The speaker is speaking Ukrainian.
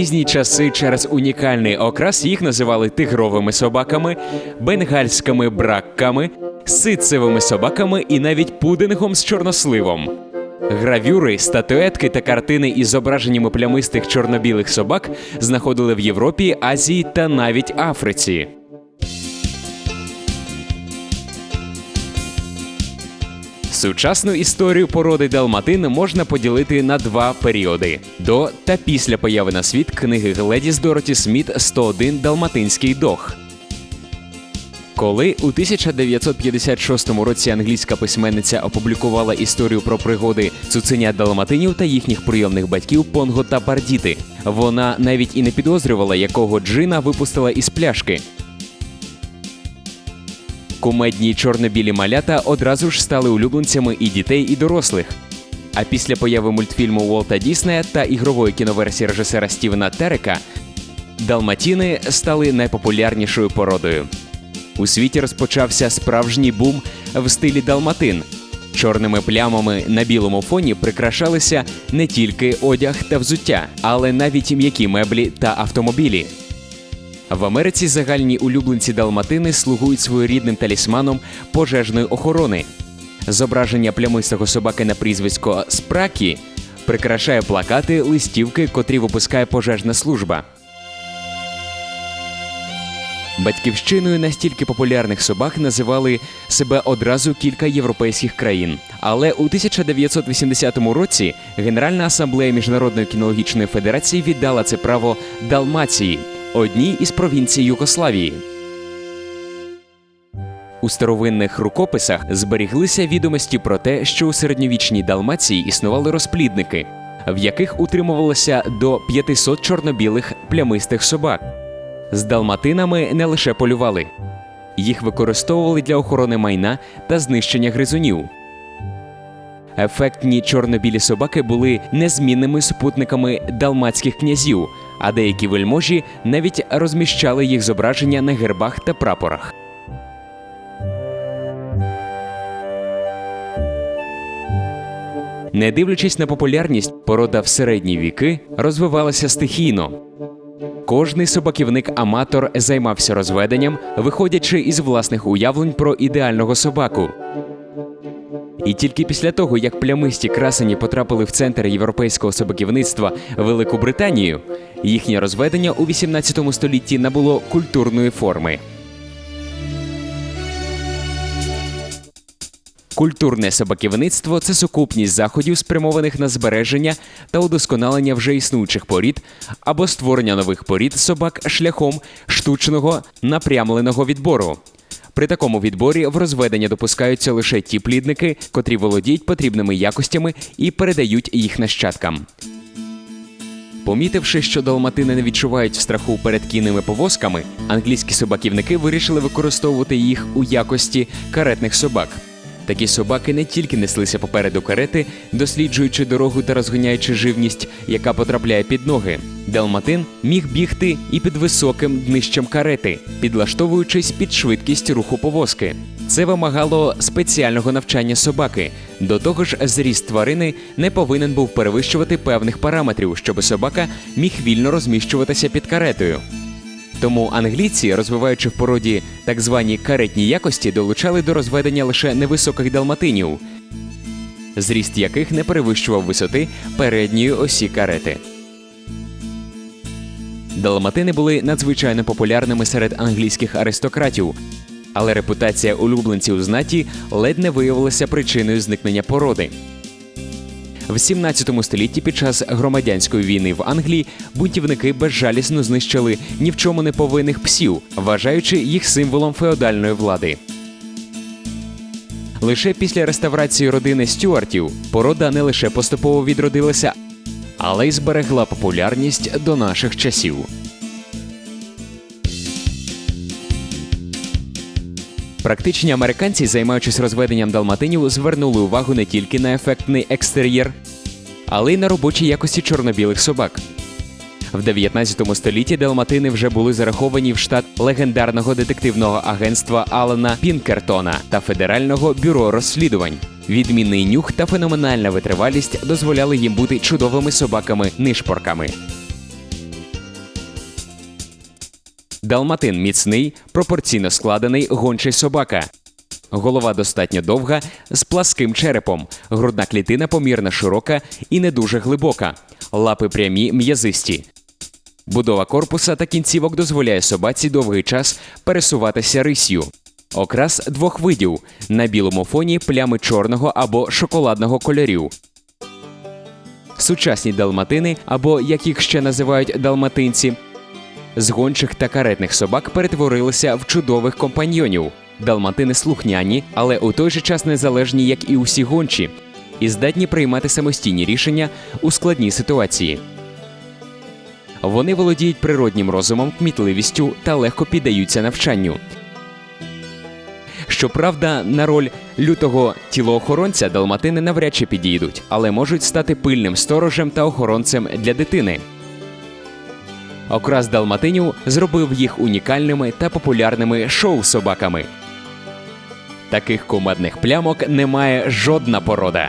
різні часи через унікальний окрас їх називали тигровими собаками, бенгальськими бракками, ситцевими собаками і навіть пудингом з чорносливом. Гравюри, статуетки та картини із зображеннями плямистих чорно-білих собак знаходили в Європі, Азії та навіть Африці. Сучасну історію породи Далматин можна поділити на два періоди: до та після появи на світ книги Гледіс Дороті Сміт 101 Далматинський дог. Коли у 1956 році англійська письменниця опублікувала історію про пригоди цуценят далматинів та їхніх прийомних батьків Понго та Бардіти, вона навіть і не підозрювала, якого джина випустила із пляшки. Кумедні чорно-білі малята одразу ж стали улюбленцями і дітей, і дорослих. А після появи мультфільму Уолта Діснея та ігрової кіноверсії режисера Стівена Терека далматіни стали найпопулярнішою породою. У світі розпочався справжній бум в стилі далматин. Чорними плямами на білому фоні прикрашалися не тільки одяг та взуття, але навіть м'які меблі та автомобілі. В Америці загальні улюбленці далматини слугують своєрідним талісманом пожежної охорони. Зображення плямистого собаки на прізвисько Спракі прикрашає плакати, листівки, котрі випускає пожежна служба. Батьківщиною настільки популярних собак називали себе одразу кілька європейських країн. Але у 1980 році Генеральна асамблея Міжнародної кінологічної федерації віддала це право Далмації, одній із провінцій Югославії. У старовинних рукописах зберіглися відомості про те, що у середньовічній Далмації існували розплідники, в яких утримувалося до 500 чорно-білих плямистих собак. З далматинами не лише полювали, їх використовували для охорони майна та знищення гризунів. Ефектні чорно-білі собаки були незмінними супутниками далматських князів, а деякі вельможі навіть розміщали їх зображення на гербах та прапорах. Не дивлячись на популярність, порода в середні віки розвивалася стихійно. Кожний собаківник-аматор займався розведенням, виходячи із власних уявлень про ідеального собаку. І тільки після того, як плямисті красені потрапили в центр європейського собаківництва Велику Британію, їхнє розведення у 18 столітті набуло культурної форми. Культурне собаківництво це сукупність заходів, спрямованих на збереження та удосконалення вже існуючих порід або створення нових порід собак шляхом штучного напрямленого відбору. При такому відборі в розведення допускаються лише ті плідники, котрі володіють потрібними якостями і передають їх нащадкам. Помітивши, що далматини не відчувають страху перед кінними повозками, англійські собаківники вирішили використовувати їх у якості каретних собак. Такі собаки не тільки неслися попереду карети, досліджуючи дорогу та розганяючи живність, яка потрапляє під ноги. Далматин міг бігти і під високим днищем карети, підлаштовуючись під швидкість руху повозки. Це вимагало спеціального навчання собаки. До того ж, зріст тварини не повинен був перевищувати певних параметрів, щоб собака міг вільно розміщуватися під каретою. Тому англійці, розвиваючи в породі так звані каретні якості, долучали до розведення лише невисоких далматинів, зріст яких не перевищував висоти передньої осі карети. Далматини були надзвичайно популярними серед англійських аристократів, але репутація улюбленців знаті ледь не виявилася причиною зникнення породи. В 17 столітті під час громадянської війни в Англії бунтівники безжалісно знищили ні в чому не повинних псів, вважаючи їх символом феодальної влади. Лише після реставрації родини Стюартів порода не лише поступово відродилася, але й зберегла популярність до наших часів. Практичні американці, займаючись розведенням далматинів, звернули увагу не тільки на ефектний екстер'єр, але й на робочі якості чорно-білих собак. В 19 столітті далматини вже були зараховані в штат легендарного детективного агентства Алана Пінкертона та Федерального бюро розслідувань. Відмінний нюх та феноменальна витривалість дозволяли їм бути чудовими собаками-нишпорками. Далматин міцний, пропорційно складений гончий собака. Голова достатньо довга, з пласким черепом, грудна клітина помірно широка і не дуже глибока, лапи прямі, м'язисті. Будова корпуса та кінцівок дозволяє собаці довгий час пересуватися рисью. Окрас двох видів на білому фоні плями чорного або шоколадного кольорів. Сучасні далматини, або як їх ще називають далматинці, з гончих та каретних собак перетворилися в чудових компаньйонів. Далматини слухняні, але у той же час незалежні, як і усі гончі, і здатні приймати самостійні рішення у складній ситуації. Вони володіють природнім розумом, кмітливістю та легко піддаються навчанню. Щоправда, на роль лютого тілоохоронця далматини навряд чи підійдуть, але можуть стати пильним сторожем та охоронцем для дитини. Окрас далматинів зробив їх унікальними та популярними шоу-собаками. Таких комадних плямок немає жодна порода.